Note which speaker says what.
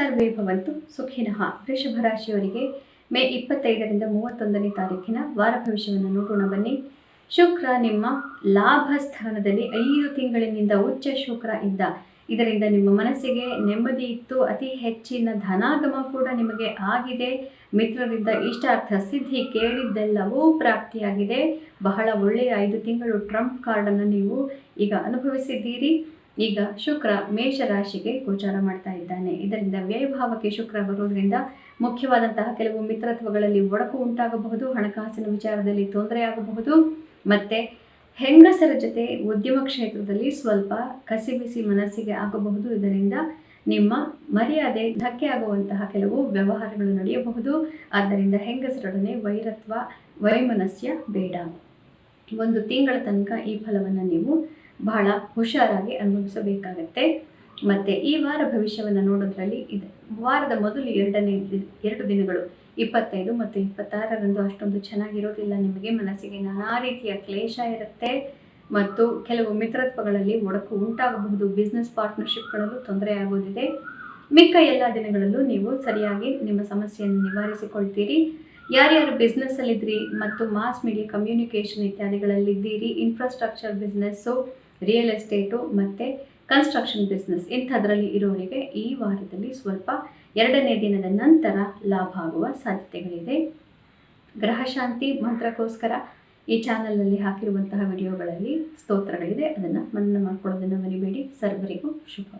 Speaker 1: ಸರ್ವೇ ಭವಂತು ಸುಖಿನಃ. ವೃಷಭ ರಾಶಿಯವರಿಗೆ ಮೇ ಇಪ್ಪತ್ತೈದರಿಂದ ಮೂವತ್ತೊಂದನೇ ತಾರೀಕಿನ ವಾರ ಭವಿಷ್ಯವನ್ನು ನೋಡೋಣ ಬನ್ನಿ. ಶುಕ್ರ ನಿಮ್ಮ ಲಾಭ ಸ್ಥಾನದಲ್ಲಿ ಐದು ತಿಂಗಳಿನಿಂದ ಉಚ್ಚ ಶುಕ್ರ ಇದ್ದ. ಇದರಿಂದ ನಿಮ್ಮ ಮನಸ್ಸಿಗೆ ನೆಮ್ಮದಿ ಇತ್ತು. ಅತಿ ಹೆಚ್ಚಿನ ಧನಾಗಮ ಕೂಡ ನಿಮಗೆ ಆಗಿದೆ. ಮಿತ್ರರಿಂದ ಇಷ್ಟಾರ್ಥ ಸಿದ್ಧಿ ಕೇಳಿದ್ದೆಲ್ಲವೂ ಪ್ರಾಪ್ತಿಯಾಗಿದೆ. ಬಹಳ ಒಳ್ಳೆಯ ಐದು ತಿಂಗಳು ಟ್ರಂಪ್ ಕಾರ್ಡನ್ನು ನೀವು ಈಗ ಅನುಭವಿಸಿದ್ದೀರಿ. ಈಗ ಶುಕ್ರ ಮೇಷ ರಾಶಿಗೆ ಗೋಚಾರ ಮಾಡ್ತಾ ಇದ್ದಾನೆ. ಇದರಿಂದ ವ್ಯಯಭಾವಕ್ಕೆ ಶುಕ್ರ ಬರೋದ್ರಿಂದ ಮುಖ್ಯವಾದಂತಹ ಕೆಲವು ಮಿತ್ರತ್ವಗಳಲ್ಲಿ ಒಡಕು ಉಂಟಾಗಬಹುದು, ಹಣಕಾಸಿನ ವಿಚಾರದಲ್ಲಿ ತೊಂದರೆ ಆಗಬಹುದು. ಮತ್ತೆ ಹೆಂಗಸರ ಜೊತೆ ಉದ್ಯಮ ಕ್ಷೇತ್ರದಲ್ಲಿ ಸ್ವಲ್ಪ ಕಸಿಬಿಸಿ ಮನಸ್ಸಿಗೆ ಆಗಬಹುದು. ಇದರಿಂದ ನಿಮ್ಮ ಮರ್ಯಾದೆ ಧಕ್ಕೆ ಆಗುವಂತಹ ಕೆಲವು ವ್ಯವಹಾರಗಳು ನಡೆಯಬಹುದು. ಆದ್ದರಿಂದ ಹೆಂಗಸರೊಡನೆ ವೈರತ್ವ, ವೈಮನಸ್ಯ ಬೇಡ. ಒಂದು ತಿಂಗಳ ತನಕ ಈ ಫಲವನ್ನು ನೀವು ಬಹಳ ಹುಷಾರಾಗಿ ಅನುಭವಿಸಬೇಕಾಗತ್ತೆ. ಮತ್ತು ಈ ವಾರ ಭವಿಷ್ಯವನ್ನು ನೋಡೋದ್ರಲ್ಲಿ ಇದೆ. ವಾರದ ಮೊದಲು ಎರಡನೇ ಎರಡು ದಿನಗಳು, ಇಪ್ಪತ್ತೈದು ಮತ್ತು ಇಪ್ಪತ್ತಾರರಂದು ಅಷ್ಟೊಂದು ಚೆನ್ನಾಗಿರೋದಿಲ್ಲ ನಿಮಗೆ. ಮನಸ್ಸಿಗೆ ನಾನಾ ರೀತಿಯ ಕ್ಲೇಶ ಇರುತ್ತೆ ಮತ್ತು ಕೆಲವು ಮಿತ್ರತ್ವಗಳಲ್ಲಿ ಒಡಕು ಉಂಟಾಗಬಹುದು. ಬಿಸ್ನೆಸ್ ಪಾರ್ಟ್ನರ್ಶಿಪ್ಗಳಲ್ಲೂ ತೊಂದರೆ ಆಗೋದಿದೆ. ಮಿಕ್ಕ ಎಲ್ಲ ದಿನಗಳಲ್ಲೂ ನೀವು ಸರಿಯಾಗಿ ನಿಮ್ಮ ಸಮಸ್ಯೆಯನ್ನು ನಿವಾರಿಸಿಕೊಳ್ತೀರಿ. ಯಾರ್ಯಾರು ಬಿಸ್ನೆಸ್ಸಲ್ಲಿದ್ದೀರಿ ಮತ್ತು ಮಾಸ್ ಮೀಡಿಯಾ ಕಮ್ಯುನಿಕೇಷನ್ ಇತ್ಯಾದಿಗಳಲ್ಲಿದ್ದೀರಿ, ಇನ್ಫ್ರಾಸ್ಟ್ರಕ್ಚರ್ ಬಿಸ್ನೆಸ್ಸು ರಿಯಲ್ ಎಸ್ಟೇಟು ಮತ್ತು ಕನ್ಸ್ಟ್ರಕ್ಷನ್ ಬಿಸ್ನೆಸ್ ಇಂಥದ್ರಲ್ಲಿ ಇರೋರಿಗೆ ಈ ವಾರದಲ್ಲಿ ಸ್ವಲ್ಪ ಎರಡನೇ ದಿನದ ನಂತರ ಲಾಭ ಆಗುವ ಸಾಧ್ಯತೆಗಳಿದೆ. ಗ್ರಹಶಾಂತಿ ಮಂತ್ರಕ್ಕೋಸ್ಕರ ಈ ಚಾನಲಲ್ಲಿ ಹಾಕಿರುವಂತಹ ವಿಡಿಯೋಗಳಲ್ಲಿ ಸ್ತೋತ್ರಗಳಿದೆ. ಅದನ್ನು ಮನನ ಮಾಡ್ಕೊಳ್ಳೋದನ್ನು ಮರಿಬೇಡಿ. ಸರ್ವರಿಗೂ ಶುಭ